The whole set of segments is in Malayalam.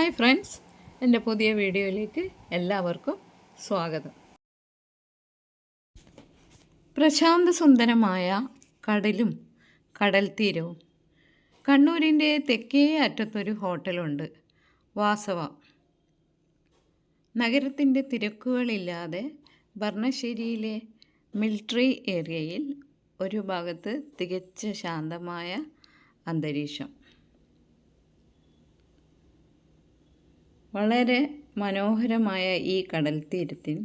ഹായ് ഫ്രണ്ട്സ് എന്റെ പുതിയ വീഡിയോയിലേക്ക് എല്ലാവർക്കും സ്വാഗതം. പ്രശാന്ത സുന്ദരമായ കടലും കടൽ തീരവും കണ്ണൂരിന്റെ തെക്കേ അറ്റത്തൊരു ഹോട്ടലുണ്ട് വാസവ. നഗരത്തിന്റെ തിരക്കുകളില്ലാതെ ഭരണശ്ശേരിയിലെ മിലിറ്ററി ഏരിയയിൽ ഒരു ഭാഗത്ത് തികച്ച ശാന്തമായ അന്തരീക്ഷം. വളരെ മനോഹരമായ ഈ കടൽ തീരത്തിൽ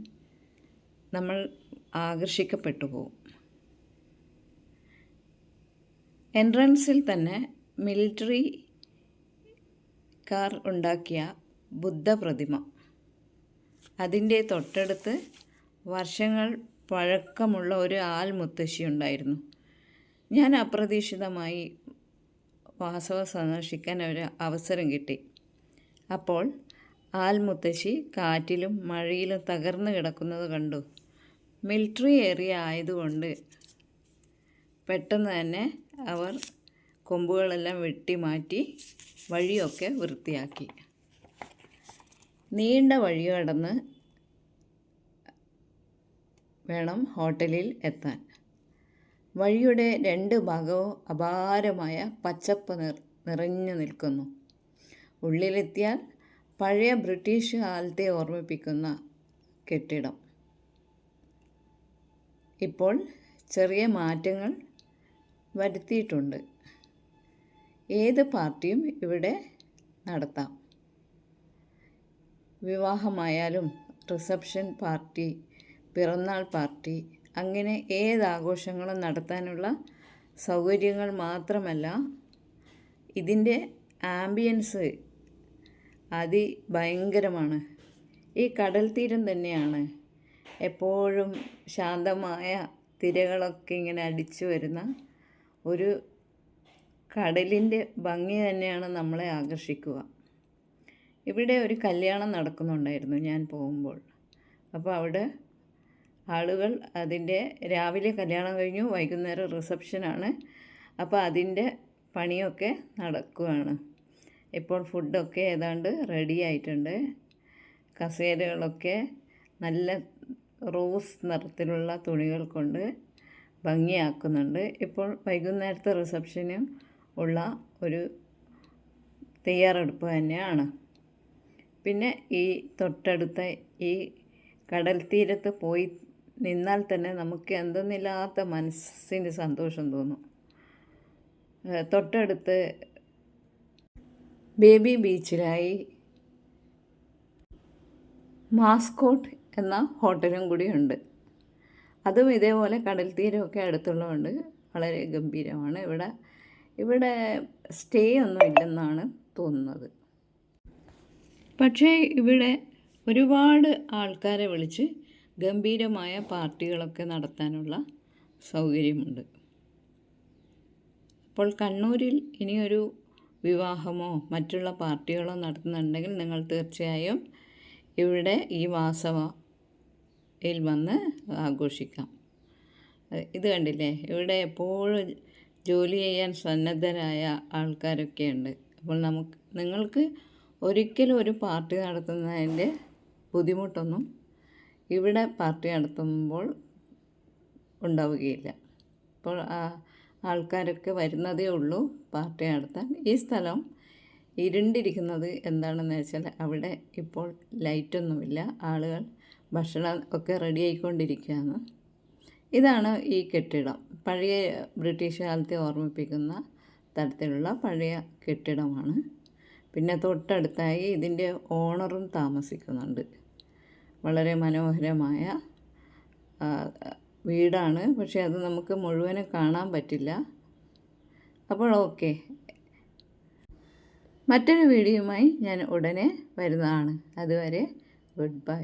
നമ്മൾ ആകർഷിക്കപ്പെട്ടു പോകും എൻട്രൻസിൽ തന്നെ മിലിറ്ററി കാർ ഉണ്ടാക്കിയ ബുദ്ധ പ്രതിമ അതിന്റെ തൊട്ടടുത്ത് വർഷങ്ങൾ പഴക്കമുള്ള ഒരു ആൽമുത്തശ്ശി ഉണ്ടായിരുന്നു. ഞാൻ അപ്രതീക്ഷിതമായി വാസവ സന്ദർശിക്കാൻ ഒരു അവസരം കിട്ടി. അപ്പോൾ ആൽമുത്തശ്ശി കാറ്റിലും മഴയിലും തകർന്നു കിടക്കുന്നത് കണ്ടു. മിലിറ്ററി ഏരിയ ആയതുകൊണ്ട് പെട്ടെന്ന് തന്നെ അവർ കൊമ്പുകളെല്ലാം വെട്ടി മാറ്റി വഴിയൊക്കെ വൃത്തിയാക്കി. നീണ്ട വഴി കടന്ന് വേണം ഹോട്ടലിൽ എത്താൻ. വഴിയുടെ രണ്ട് ഭാഗവും അപാരമായ പച്ചപ്പ് നിറഞ്ഞു നിൽക്കുന്നു. ഉള്ളിലെത്തിയാൽ പഴയ ബ്രിട്ടീഷ് കാലത്തെ ഓർമ്മിപ്പിക്കുന്ന കെട്ടിടം. ഇപ്പോൾ ചെറിയ മാറ്റങ്ങൾ വരുത്തിയിട്ടുണ്ട്. ഏത് പാർട്ടിയും ഇവിടെ നടത്താം. വിവാഹമായാലും റിസപ്ഷൻ പാർട്ടി പിറന്നാൾ പാർട്ടി അങ്ങനെ ഏത് ആഘോഷങ്ങളും നടത്താനുള്ള സൗകര്യങ്ങൾ മാത്രമല്ല ഇതിന്റെ ആംബിയൻസ് അതിഭയങ്കരമാണ്. ഈ കടൽ തീരം തന്നെയാണ്. എപ്പോഴും ശാന്തമായ തിരകളൊക്കെ ഇങ്ങനെ അടിച്ചു വരുന്ന ഒരു കടലിന്റെ ഭംഗി തന്നെയാണ് നമ്മളെ ആകർഷിക്കുക. ഇവിടെ ഒരു കല്യാണം നടക്കുന്നുണ്ടായിരുന്നു ഞാൻ പോകുമ്പോൾ. അപ്പോൾ അവിടെ ആളുകൾ അതിന്റെ രാവിലെ കല്യാണം കഴിഞ്ഞു വൈകുന്നേരം റിസപ്ഷനാണ്. അപ്പോൾ അതിന്റെ പണിയൊക്കെ നടക്കുകയാണ്. ഇപ്പോൾ ഫുഡൊക്കെ ഏതാണ്ട് റെഡി ആയിട്ടുണ്ട്. കസേരകളൊക്കെ നല്ല റോസ് നിറത്തിലുള്ള തുണികൾ കൊണ്ട് ഭംഗിയാക്കുന്നുണ്ട്. ഇപ്പോൾ വൈകുന്നേരത്തെ റിസപ്ഷന് ഉള്ള ഒരു തയ്യാറെടുപ്പ് തന്നെയാണ്. പിന്നെ ഈ തൊട്ടടുത്ത ഈ കടൽ തീരത്ത് പോയി നിന്നാൽ തന്നെ നമുക്ക് എന്തെന്നില്ലാത്ത മനസ്സിന് സന്തോഷം തോന്നും. തൊട്ടടുത്ത് ബേബി ബീച്ചിലായി. മാസ്കോട്ട് എന്ന ഹോട്ടലും കൂടിയുണ്ട്. അതും ഇതേപോലെ കടൽ തീരമൊക്കെ അടുത്തുള്ളതുകൊണ്ട് വളരെ ഗംഭീരമാണ്. ഇവിടെ ഇവിടെ സ്റ്റേ ഒന്നും ഇല്ലെന്നാണ് തോന്നുന്നത്. പക്ഷേ ഇവിടെ ഒരുപാട് ആൾക്കാരെ വിളിച്ച് ഗംഭീരമായ പാർട്ടികളൊക്കെ നടത്താനുള്ള സൗകര്യമുണ്ട്. അപ്പോൾ കണ്ണൂരിൽ ഇനിയൊരു വിവാഹമോ മറ്റുള്ള പാർട്ടികളോ നടത്തുന്നുണ്ടെങ്കിൽ നിങ്ങൾ തീർച്ചയായും ഇവിടെ ഈ വാസവയിൽ വന്ന് ആഘോഷിക്കാം. ഇത് കണ്ടില്ലേ? ഇവിടെ എപ്പോഴും ജോലി ചെയ്യാൻ സന്നദ്ധരായ ആൾക്കാരൊക്കെ ഉണ്ട്. അപ്പോൾ നമുക്ക് നിങ്ങൾക്ക് ഒരിക്കലും ഒരു പാർട്ടി നടത്തുന്നതിന്റെ ബുദ്ധിമുട്ടൊന്നും ഇവിടെ പാർട്ടി നടത്തുമ്പോൾ ഉണ്ടാവുകയില്ല. അപ്പോൾ ആൾക്കാരൊക്കെ വരുന്നതേ ഉള്ളൂ. പാർട്ടി നടത്താൻ ഈ സ്ഥലം ഇരുണ്ടിരിക്കുന്നത് എന്താണെന്ന് വെച്ചാൽ അവിടെ ഇപ്പോൾ ലൈറ്റൊന്നുമില്ല. ആളുകൾ ഭക്ഷണം ഒക്കെ റെഡി ആയിക്കൊണ്ടിരിക്കുകയാണ്. ഇതാണ് ഈ കെട്ടിടം. പഴയ ബ്രിട്ടീഷ് കാലത്തെ ഓർമ്മിപ്പിക്കുന്ന തരത്തിലുള്ള പഴയ കെട്ടിടമാണ്. പിന്നെ തൊട്ടടുത്തായി ഇതിന്റെ ഓണറും താമസിക്കുന്നുണ്ട്. വളരെ മനോഹരമായ വീടാണ്. പക്ഷേ അത് നമുക്ക് മുഴുവനും കാണാൻ പറ്റില്ല. അപ്പോൾ ഓക്കെ. മറ്റൊരു വീഡിയോയുമായി ഞാൻ ഉടനെ വരുന്നതാണ്. അതുവരെ ഗുഡ് ബൈ.